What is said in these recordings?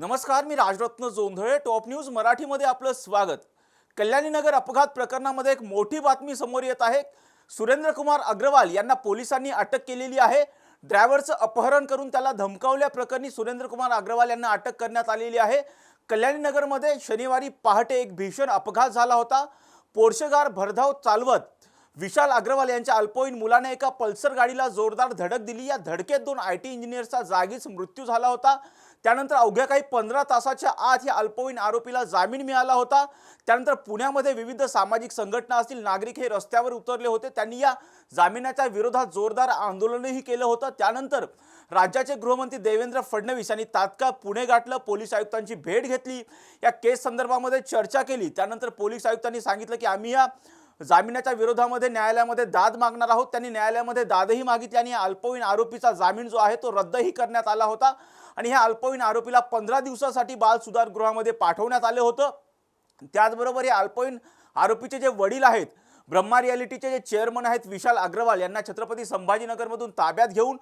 नमस्कार मी Rajratna Jondhale top news मराठीमध्ये आपलं स्वागत. कल्याणीनगर अपघात प्रकरणामध्ये एक मोठी बातमी समोर येत आहे. सुरेंद्र कुमार अग्रवाल यांना पोलिसांनी अटक केलेली आहे. ड्रायव्हरचं अपहरण करून त्याला धमकावल्याप्रकरणी सुरेंद्रकुमार सुरेंद्र कुमार अग्रवाल यांना अटक करण्यात आलेली आहे. कल्याणीनगरमध्ये शनिवारी पहाटे एक भीषण अपघात झाला होता. पोर्शेगार भरधाव चालवत विशाल अग्रवाल यांच्या अल्पवयीन मुलाने एका पल्सर गाडीला जोरदार धडक दिली. या धडकेत दोन आय टी इंजिनियर्सचा जागीच मृत्यू झाला होता. त्यानंतर अवघ्या काही पंधरा तासाच्या आत या अल्पवयीन आरोपीला जामीन मिळाला होता. त्यानंतर पुण्यामध्ये विविध सामाजिक संघटना असतील नागरिक हे रस्त्यावर उतरले होते. त्यांनी या जामिनाच्या विरोधात जोरदार आंदोलनही केलं होतं. त्यानंतर राज्याचे गृहमंत्री देवेंद्र फडणवीस यांनी तात्काळ पुणे गाठलं. पोलीस आयुक्तांची भेट घेतली. या केस संदर्भामध्ये चर्चा केली. त्यानंतर पोलीस आयुक्तांनी सांगितलं की आम्ही या जामिनाच्या विरोधामध्ये न्यायालयामध्ये दाद मागणार आहोत. त्यांनी न्यायालयामध्ये दादही मागितली आणि अल्पवयीन आरोपीचा जामीन जो आहे तो रद्दही करण्यात आला होता. आणि ह्या अल्पवयीन आरोपीला पंधरा दिवसासाठी बाल सुधारगृहामध्ये पाठवण्यात आलं होतं. त्याचबरोबर या अल्पवयीन आरोपीचे जे वडील आहेत ब्रह्मा रियालिटीचे जे चेअरमन आहेत विशाल अग्रवाल यांना छत्रपती संभाजीनगरमधून ताब्यात घेऊन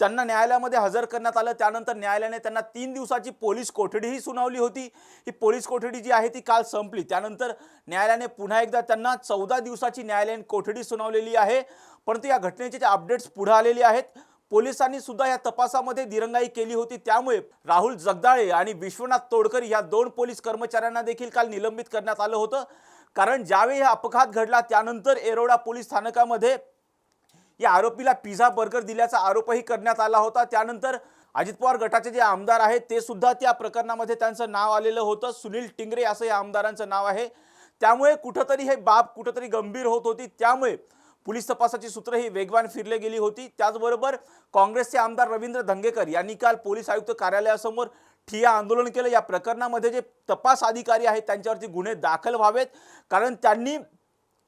त्यांना न्यायालयामध्ये हजर करण्यात आलं. त्यानंतर न्यायालयाने त्यांना तीन दिवसाची पोलीस कोठडीही सुनावली होती. ही पोलीस कोठडी जी आहे ती काल संपली. त्यानंतर न्यायालयाने पुन्हा एकदा त्यांना चौदा दिवसाची न्यायालयीन कोठडी सुनावलेली आहे. परंतु या घटनेचे जे अपडेट्स पुढे आलेले आहेत पोलिसांनी सुद्धा या तपासामध्ये दिरंगाई केली होती. त्यामुळे राहुल जगदाळे आणि विश्वनाथ तोडकर या दोन पोलीस कर्मचाऱ्यांना देखील काल निलंबित करण्यात आलं होतं. कारण ज्यावेळी हा अपघात घडला त्यानंतर एरोडा पोलीस स्थानकामध्ये या आरोपीला पिझ्झा बर्गर दिल्याचा आरोपही करण्यात आला होता. त्यानंतर अजित पवार गटाचे जे आमदार आहेत ते सुद्धा त्या प्रकरणामध्ये त्यांचं नाव आलेलं होतं. सुनील टिंगरे असं या आमदारांचं नाव आहे. त्यामुळे कुठंतरी हे बाब कुठंतरी गंभीर होत होती. त्यामुळे पोलीस तपासाची सूत्र ही वेगवान फिरले गेली होती. त्याचबरोबर काँग्रेसचे आमदार रवींद्र धंगेकर यांनी काल पोलीस आयुक्त कार्यालयासमोर ठिया आंदोलन केलं. या प्रकरणामध्ये जे तपास अधिकारी आहेत त्यांच्यावरती गुन्हे दाखल व्हावेत. कारण त्यांनी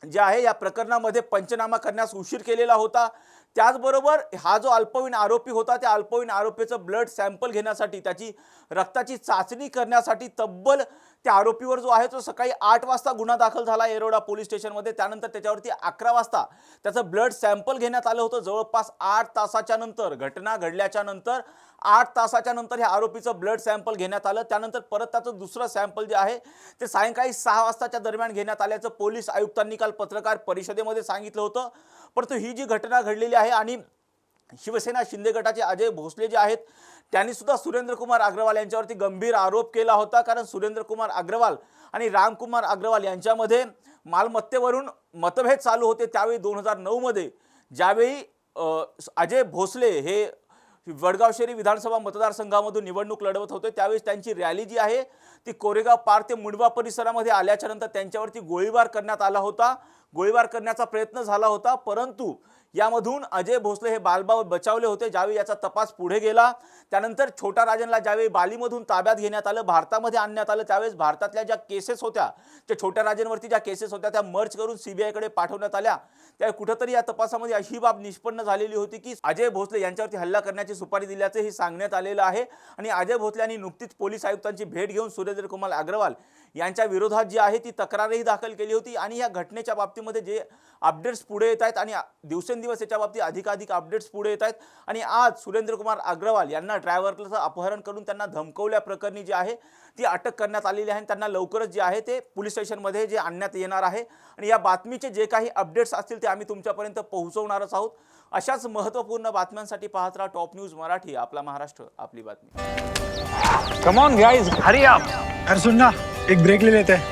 जे आहे या प्रकरणामध्ये पंचनामा करण्यास उशीर केलेला होता. त्याचबरोबर हा जो अल्पवयीन आरोपी होता त्या अल्पवयीन आरोपीचं ब्लड सॅम्पल घेण्यासाठी त्याची रक्ताची चाचणी करण्यासाठी तब्बल त्या आरोपीवर जो आहे तो सकाळी आठ वाजता गुन्हा दाखल झाला येरोडा पोलीस स्टेशनमध्ये. त्यानंतर त्याच्यावरती अकरा वाजता त्याचं ब्लड सॅम्पल घेण्यात आलं होतं. जवळपास आठ तासाच्या नंतर घटना घडल्याच्या नंतर आठ तासाच्या नंतर ह्या आरोपीचं ब्लड सॅम्पल घेण्यात आलं. त्यानंतर परत त्याचं दुसरं सॅम्पल जे आहे ते सायंकाळी सहा वाजताच्या दरम्यान घेण्यात आल्याचं पोलीस आयुक्तांनी काल पत्रकार परिषदेमध्ये सांगितलं होतं. परंतु ही जी घटना घडलेली आहे आणि शिवसेना शिंदे गटाचे अजय भोसले जे आहेत त्यांनी सुद्धा सुरेंद्र कुमार अग्रवाल यांच्यावरती गंभीर आरोप केला होता. कारण सुरेंद्र कुमार अग्रवाल आणि रामकुमार अग्रवाल यांच्यामध्ये मालमत्तेवरून मतभेद चालू होते. त्यावेळी दोन हजार नऊमध्ये ज्यावेळी अजय भोसले हे वडगाव शहरी विधानसभा मतदारसंघामधून निवडणूक लढवत होते त्यावेळेस त्यांची रॅली जी आहे ती कोरेगाव पार ते मुंडवा परिसरामध्ये आल्याच्यानंतर त्यांच्यावरती गोळीबार करण्यात आला होता. गोळीबार करण्याचा प्रयत्न झाला होता परंतु यामधून अजय भोसले हे बालबाव बचावले होते ज्यावेळी याचा तपास पुढे गेला. त्यानंतर छोटा राजनला ज्यावेळी बालीमधून ताब्यात घेण्यात आलं भारतामध्ये आणण्यात आलं त्यावेळेस भारतातल्या ज्या केसेस होत्या त्या छोट्या राजेंवरती ज्या केसेस होत्या त्या मर्च करून सीबीआयकडे पाठवण्यात आल्या. त्या कुठंतरी या तपासामध्ये अशी बाब निष्पन्न झालेली होती की अजय भोसले यांच्यावरती हल्ला करण्याची सुपारी दिल्याचं हे सांगण्यात आलेलं आहे. आणि अजय भोसले यांनी नुकतीच पोलीस आयुक्तांची भेट घेऊन सुरेंद्र कुमार अग्रवाल यांच्या विरोधात जी आहे ती तक्रारही दाखल केली होती. आणि या घटनेच्या बाबतीमध्ये जे अपडेट्स पुढे येत आहेत आणि दिवसेंदिवस याच्या बाबतीत अधिकाधिक अपडेट्स पुढे येत आहेत. आणि आज सुरेंद्र कुमार अग्रवाल यांना ड्रायव्हरचं अपहरण करून त्यांना धमकवल्या प्रकरणी जी आहे ती अटक करण्यात आलेली आहे आणि त्यांना लवकरच जे आहे ते पोलीस स्टेशनमध्ये जे आणण्यात येणार आहे. आणि या बातमीचे जे काही अपडेट्स असतील ते आम्ही तुमच्यापर्यंत पोहोचवणारच आहोत. अशाच महत्त्वपूर्ण बातम्यांसाठी पाहत राहा टॉप न्यूज मराठी आपला महाराष्ट्र आपली बातमी. कम ऑन गाइस हरी आप अरे सुन ना एक ब्रेक ले लेते. हैं